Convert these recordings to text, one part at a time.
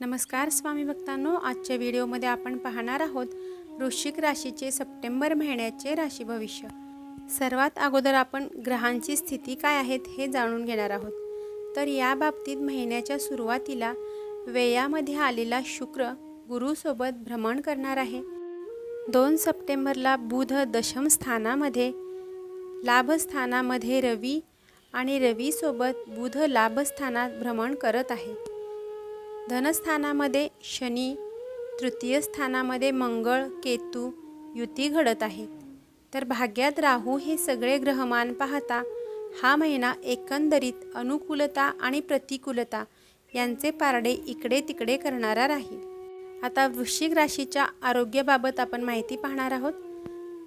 नमस्कार स्वामी भक्तांनो आजच्या व्हिडिओमध्ये आपण पाहणार आहोत वृश्चिक राशीचे सप्टेंबर महिन्याचे राशी भविष्य. सर्वात अगोदर आपण ग्रहांची स्थिती काय आहेत हे जाणून घेणार आहोत. तर या बाबतीत महिन्याच्या सुरुवातीला वेयामध्ये आलेला शुक्र गुरुसोबत भ्रमण करणार आहे. दोन सप्टेंबरला बुध दशम स्थानामध्ये लाभस्थानामध्ये रवी आणि रवीसोबत बुध लाभस्थानात भ्रमण करत आहे. धनस्थानामध्ये शनी तृतीय स्थानामध्ये मंगळ केतू युती घडत आहेत तर भाग्यात राहू हे सगळे ग्रहमान पाहता हा महिना एकंदरीत अनुकूलता आणि प्रतिकूलता यांचे पारडे इकडे तिकडे करणारा राहील. आता वृश्चिक राशीच्या आरोग्याबाबत आपण माहिती पाहणार आहोत.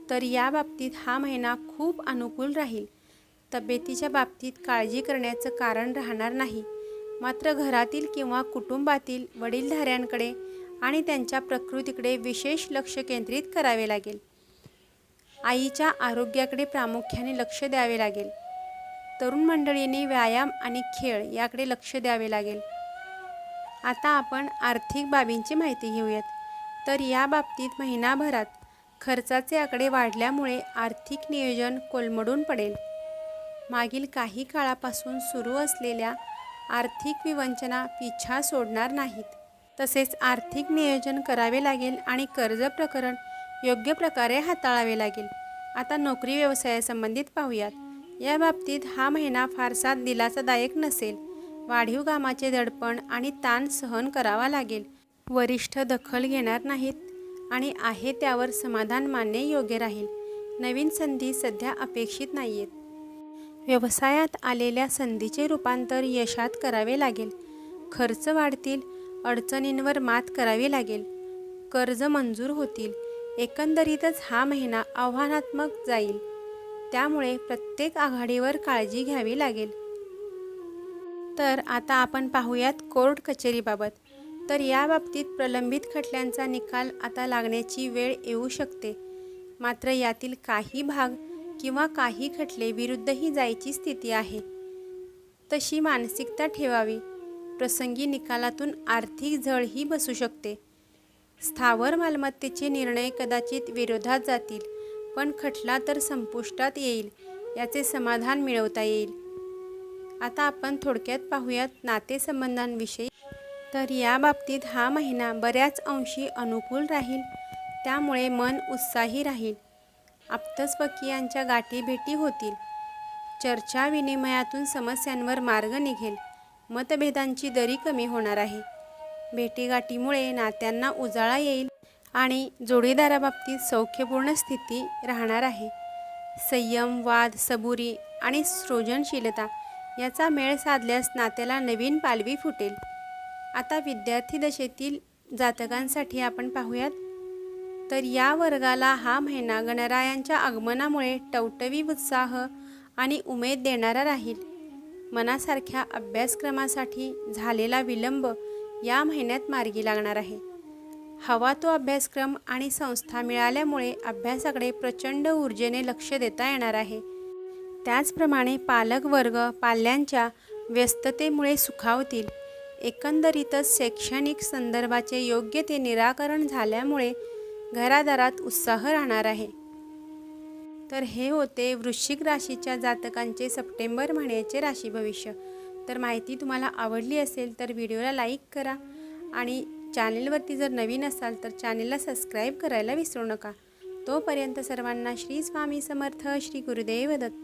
तर या बाबतीत हा महिना खूप अनुकूल राहील. तब्येतीच्या बाबतीत काळजी करण्याचं कारण राहणार नाही. मात्र घरातील किंवा कुटुंबातील वडीलधाऱ्यांकडे आणि त्यांच्या प्रकृतीकडे विशेष लक्ष केंद्रित करावे लागेल. आईच्या आरोग्याकडे प्रामुख्याने लक्ष द्यावे लागेल. तरुण मंडळींनी व्यायाम आणि खेळ याकडे लक्ष द्यावे लागेल. आता आपण आर्थिक बाबींची माहिती घेऊयात. तर या बाबतीत महिनाभरात खर्चाचे आकडे वाढल्यामुळे आर्थिक नियोजन कोलमडून पडेल. मागील काही काळापासून सुरू असलेल्या आर्थिक विवंचना पिछा सोडणार नाहीत. तसेच आर्थिक नियोजन करावे लागेल आणि कर्ज प्रकरण योग्य प्रकारे हाताळावे लागेल. आता नोकरी व्यवसायासंबंधित पाहूयात. या बाबतीत हा महिना फारसा दिलासादायक नसेल. वाढीव कामाचे दडपण आणि ताण सहन करावा लागेल. वरिष्ठ दखल घेणार नाहीत आणि आहे त्यावर समाधान मानणे योग्य राहील. नवीन संधी सध्या अपेक्षित नाही आहेत व्यवसायात आलेल्या संधीचे रूपांतर यशात करावे लागेल. खर्च वाढतील अडचणींवर मात करावी लागेल. कर्ज मंजूर होतील. एकंदरीतच हा महिना आव्हानात्मक जाईल. त्यामुळे प्रत्येक आघाडीवर काळजी घ्यावी लागेल. तर आता आपण पाहूयात कोर्ट कचेरीबाबत. तर या बाबतीत प्रलंबित खटल्यांचा निकाल आता लागण्याची वेळ येऊ शकते. मात्र यातील काही भाग किंवा काही खटले विरुद्धही जायची स्थिती आहे. तशी मानसिकता ठेवावी. प्रसंगी निकालातून आर्थिक झळही बसू शकते. स्थावर मालमत्तेचे निर्णय कदाचित विरोधात जातील पण खटला तर संपुष्टात येईल याचे समाधान मिळवता येईल. आता आपण थोडक्यात पाहूयात नातेसंबंधांविषयी. तर या बाबतीत हा महिना बऱ्याच अंशी अनुकूल राहील त्यामुळे मन उत्साही राहील. आप्तस्वकीयांच्या गाठीभेटी होतील. चर्चा विनिमयातून समस्यांवर मार्ग निघेल. मतभेदांची दरी कमी होणार आहे. भेटीगाठीमुळे नात्यांना उजाळा येईल आणि जोडीदाराबाबतीत सौख्यपूर्ण स्थिती राहणार आहे. संयम वाद सबुरी आणि सृजनशीलता याचा मेळ साधल्यास नात्याला नवीन पालवी फुटेल. आता विद्यार्थी दशेतील जातकांसाठी आपण पाहूयात तर या वर्गाला हा महिना गणरायांच्या आगमनामुळे टवटवी उत्साह आणि उमेद देणारा राहील. मनासारख्या अभ्यासक्रमासाठी झालेला विलंब या महिन्यात मार्गी लागणार आहे. हवा तो अभ्यासक्रम आणि संस्था मिळाल्यामुळे अभ्यासाकडे प्रचंड ऊर्जेने लक्ष देता येणार आहे. त्याचप्रमाणे पालक वर्ग पाल्यांच्या व्यस्ततेमुळे सुखावतील. एकंदरीतच शैक्षणिक संदर्भाचे योग्य ते निराकरण झाल्यामुळे घरादारात उत्साह राहणार आहे. तर हे होते वृश्चिक राशीच्या जातकांचे सप्टेंबर महिन्याचे राशी भविष्य. तर माहिती तुम्हाला आवडली असेल तर व्हिडिओला लाईक करा आणि चॅनेलवरती जर नवीन असाल तर चॅनेलला सबस्क्राईब करायला विसरू नका. तोपर्यंत सर्वांना श्री स्वामी समर्थ श्री गुरुदेव दत्त